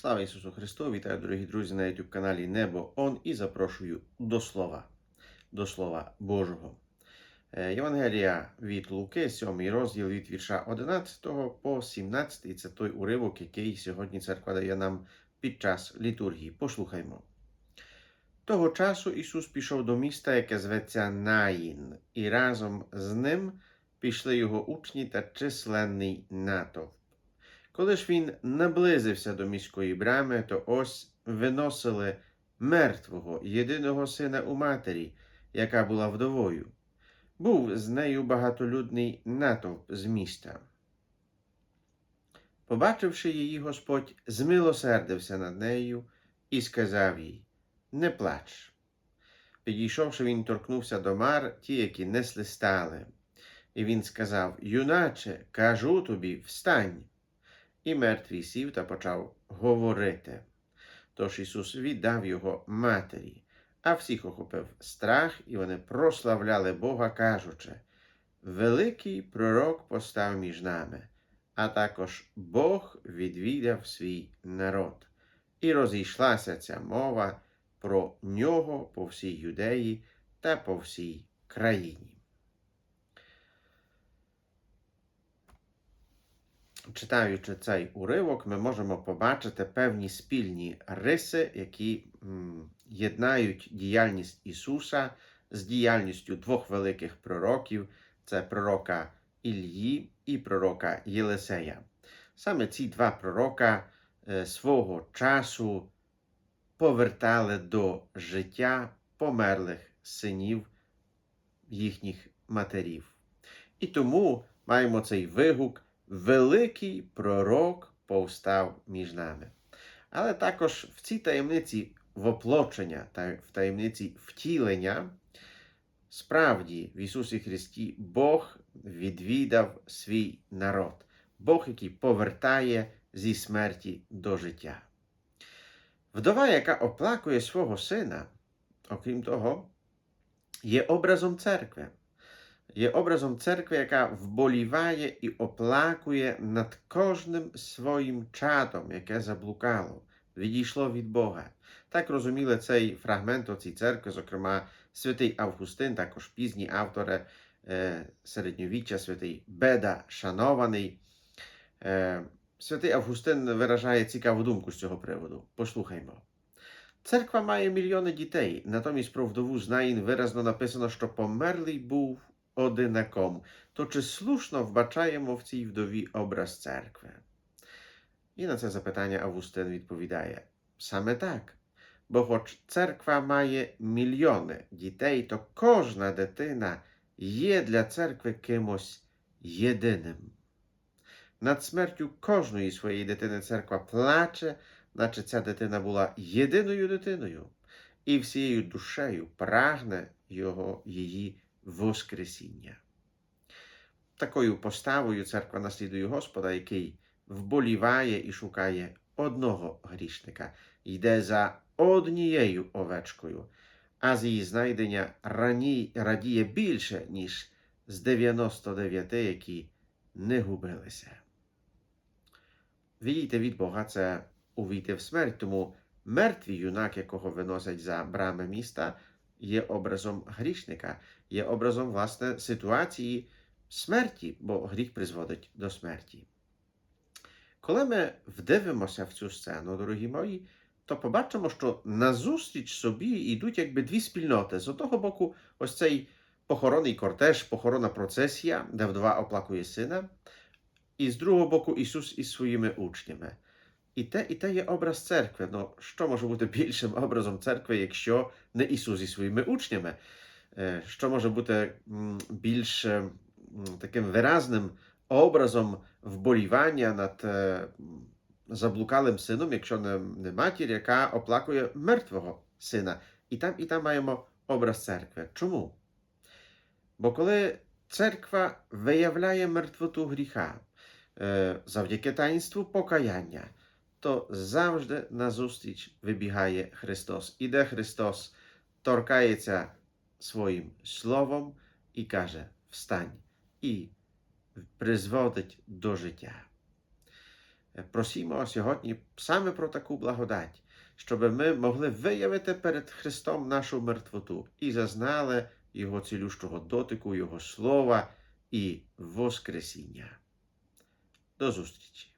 Слава Ісусу Христу! Вітаю, дорогі друзі, на youtube каналі Небо Он і запрошую до Слова, до Слова Божого. Е, Євангелія від Луки, 7 розділ від вірша 11 по 17. І це той уривок, який сьогодні церква дає нам під час літургії. Послухаймо. Того часу Ісус пішов до міста, яке зветься Наїн, і разом з ним пішли його учні та численний натовп. Коли ж він наблизився до міської брами, то ось виносили мертвого єдиного сина у матері, яка була вдовою. Був з нею багатолюдний натовп з міста. Побачивши її, Господь змилосердився над нею і сказав їй: Не плач. Підійшовши, він торкнувся до мар, ті, які несли стали. І він сказав: Юначе, кажу тобі, встань. І мертвий сів та почав говорити. Тож Ісус віддав його матері, а всіх охопив страх, і вони прославляли Бога, кажучи: Великий пророк постав між нами, а також Бог відвідав свій народ. І розійшлася ця мова про нього по всій юдеї та по всій країні. Читаючи цей уривок, ми можемо побачити певні спільні риси, які єднають діяльність Ісуса з діяльністю двох великих пророків: це пророка Ільї і пророка Єлисея. Саме ці два пророка свого часу повертали до життя померлих синів їхніх матерів. І тому маємо цей вигук. Великий пророк повстав між нами. Але також в цій таємниці воплочення та в таємниці втілення, справді в Ісусі Христі Бог відвідав свій народ, Бог, який повертає зі смерті до життя. Вдова, яка оплакує свого сина, окрім того, є образом церкви є образом церкви, яка вболіває і оплакує над кожним своїм чадом, яке заблукало, відійшло від Бога. Так розуміли цей фрагмент оцій церкви, зокрема, святий Августин, також пізній автор е, середньовіччя, святий Беда, шанований. Е, Святий Августин виражає цікаву думку з цього приводу. Послухаймо. Церква має мільйони дітей, натомість про вдову Знаїн виразно написано, що померлий був одинаком, то чи слушно вбачаємо в цій вдові образ церкви? І на це запитання Августин відповідає: саме так. Бо хоч церква має мільйони дітей, то кожна дитина є для церкви кимось єдиним. Над смертю кожної своєї дитини церква плаче, наче ця дитина була єдиною дитиною, і всією душею прагне його, її Воскресіння. Такою поставою церква наслідує Господа, який вболіває і шукає одного грішника, йде за однією овечкою, а з її знайдення рані, радіє більше, ніж з 99, які не губилися. Відійти від Бога це увійти в смерть, тому мертвий юнак, якого виносять за брами міста, є образом грішника, є образом власне ситуації смерті, бо гріх призводить до смерті. Коли ми вдивимося в цю сцену, дорогі мої, то побачимо, що назустріч собі йдуть якби дві спільноти. З одного боку, ось цей похоронний кортеж, похоронна процесія, де вдова оплакує сина, і з другого боку, Ісус із своїми учнями. І те, і те є образ церкви. Ну, що може бути більшим образом церкви, якщо не Ісус зі своїми учнями? Що може бути більш таким виразним образом вболівання над заблукалим сином, якщо не матір, яка оплакує мертвого сина? І там, і там маємо образ церкви. Чому? Бо коли церква виявляє мертвоту гріха завдяки таїнству покаяння, то завжди назустріч вибігає Христос. Іде Христос, торкається своїм словом і каже: Встань і призводить до життя. Е, Просімо сьогодні саме про таку благодать, щоб ми могли виявити перед Христом нашу мертвоту і зазнали Його цілющого дотику, Його слова і Воскресіння. До зустрічі!